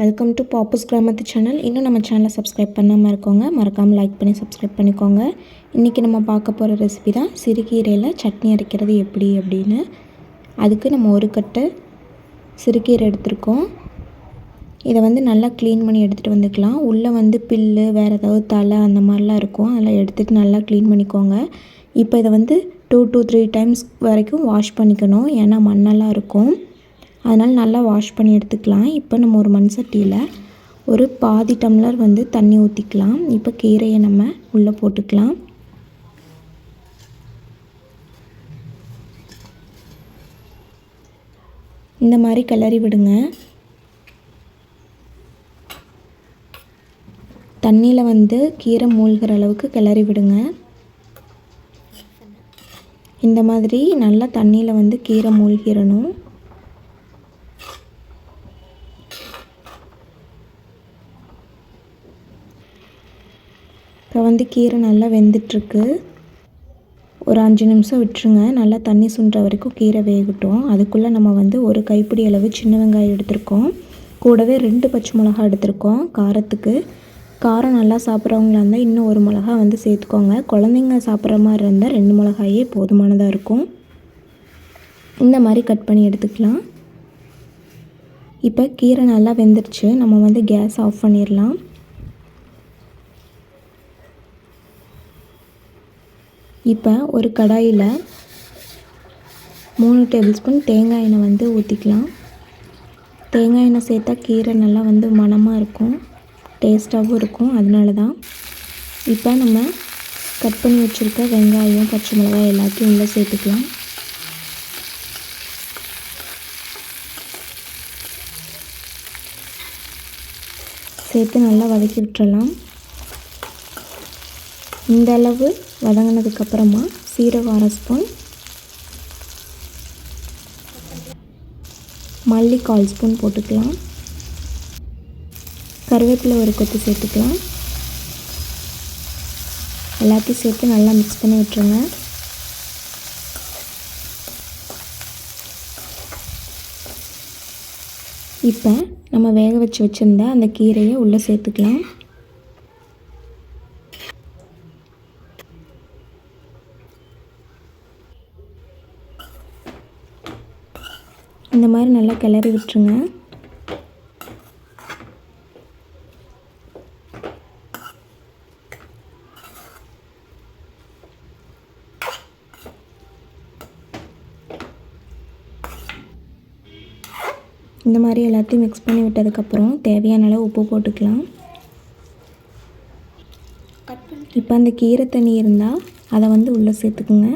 Welcome to Pappus கிராமத்து channel இன்னும் நம்ம சேனலை சப்ஸ்கிரைப் பண்ணாமல் இருக்கோங்க. மறக்காமல் லைக் பண்ணி சப்ஸ்கிரைப் பண்ணிக்கோங்க. இன்றைக்கி நம்ம பார்க்க போகிற ரெசிபி தான் சிறுகீரையில் சட்னி அரைக்கிறது எப்படி அப்படின்னு. அதுக்கு நம்ம ஒரு கட்டு சிறுகீரை எடுத்திருக்கோம். இதை வந்து நல்லா க்ளீன் பண்ணி எடுத்துகிட்டு வந்துக்கலாம். உள்ளே வந்து பில்லு வேறு ஏதாவது தலை அந்த மாதிரிலாம் இருக்கும். அதெல்லாம் எடுத்துகிட்டு நல்லா க்ளீன் பண்ணிக்கோங்க. இப்போ இதை வந்து டூ டூ த்ரீ டைம்ஸ் வரைக்கும் வாஷ் பண்ணிக்கணும். ஏன்னா மண்ணெல்லாம் இருக்கும். அதனால் நல்லா வாஷ் பண்ணி எடுத்துக்கலாம். இப்போ நம்ம ஒரு மண் சட்டியில் ஒரு பாதி டம்ளர் வந்து தண்ணி ஊற்றிக்கலாம் இப்போ கீரையை நம்ம உள்ளே போட்டுக்கலாம். இந்த மாதிரி கிளறி விடுங்க. தண்ணியில் வந்து கீரை மூழ்கிற அளவுக்கு கிளறி விடுங்க. இந்த மாதிரி நல்லா தண்ணியில் வந்து கீரை மூழ்கிடணும் இப்போ வந்து கீரை நல்லா வெந்துட்டுருக்கு. ஒரு அஞ்சு நிமிஷம் விட்டுருங்க. நல்லா தண்ணி சுண்டுற வரைக்கும் கீரை வேகட்டும். அதுக்குள்ளே நம்ம வந்து ஒரு கைப்பிடி அளவு சின்ன வெங்காயம் எடுத்திருக்கோம். கூடவே ரெண்டு பச்சை மிளகா எடுத்திருக்கோம் காரத்துக்கு. காரம் நல்லா சாப்பிட்றவங்களா இருந்தால் இன்னும் ஒரு மிளகா வந்து சேர்த்துக்கோங்க. குழந்தைங்க சாப்பிட்ற மாதிரி இருந்தால் ரெண்டு மிளகாயே போதுமானதாக இருக்கும். இந்த மாதிரி கட் பண்ணி எடுத்துக்கலாம். இப்போ கீரை நல்லா வெந்துருச்சு. நம்ம வந்து கேஸ் ஆஃப் பண்ணிடலாம். இப்போ ஒரு கடாயில் மூணு டேபிள் ஸ்பூன் தேங்காய் எண்ணெய் வந்து ஊற்றிக்கலாம். தேங்காய் எண்ணெய் சேர்த்தா கீரை நல்லா வந்து மணமாக இருக்கும் டேஸ்ட்டாகவும் இருக்கும். அதனால தான் இப்போ நம்ம கட் பண்ணி வச்சுருக்க வெங்காயம் பச்சை மிளகாய் எல்லாத்தையும் உள்ளே சேர்த்துக்கலாம். சேர்த்து நல்லா வதக்கி விட்டுறலாம். இந்த அளவு வதங்கினதுக்கப்புறமா சீரகம் அரை ஸ்பூன் மல்லி கால் ஸ்பூன் போட்டுக்கலாம். கருவேப்பிலை ஒரு கொத்து சேர்த்துக்கலாம். எல்லாத்தையும் சேர்த்து நல்லா மிக்ஸ் பண்ணி விட்டுருங்க. இப்போ நம்ம வேக வச்சு வச்சுருந்த அந்த கீரையை உள்ளே சேர்த்துக்கலாம். இந்த மாதிரி நல்லா கிளறி விட்டுருங்க. இந்த மாதிரி எல்லாத்தையும் மிக்ஸ் பண்ணி விட்டதுக்கப்புறம் தேவையான அளவு உப்பு போட்டுக்கலாம். இப்போ அந்த கீரை தண்ணி இருந்தால் அதை வந்து உள்ளே சேர்த்துக்குங்க.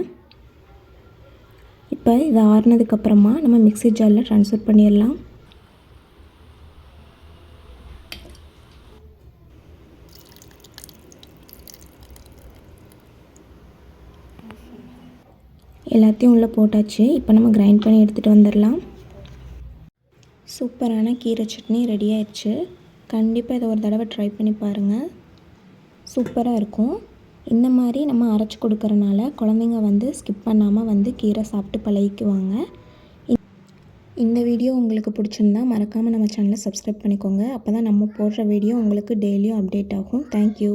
இப்போ இதை ஆறுனதுக்கப்புறமா நம்ம மிக்சி ஜாரில் ட்ரான்ஸ்ஃபர் பண்ணிடலாம். எல்லாத்தையும் உள்ளே போட்டாச்சு. இப்போ நம்ம கிரைண்ட் பண்ணி எடுத்துகிட்டு வந்துடலாம். சூப்பரான கீரை சட்னி ரெடி ஆயிடுச்சு. கண்டிப்பாக இதை ஒரு தடவை ட்ரை பண்ணி பாருங்கள் சூப்பராக இருக்கும். இந்த மாதிரி நம்ம அரைச்சி கொடுக்கறனால குழந்தைங்க வந்து ஸ்கிப் பண்ணாமல் வந்து கீரை சாப்பிட்டு பழகிக்குவாங்க. இந்த வீடியோ உங்களுக்கு பிடிச்சிருந்தா மறக்காமல் நம்ம சேனலை சப்ஸ்கிரைப் பண்ணிக்கோங்க. அப்போ தான் நம்ம போடுற வீடியோ உங்களுக்கு டெய்லியும் அப்டேட் ஆகும். தேங்க்யூ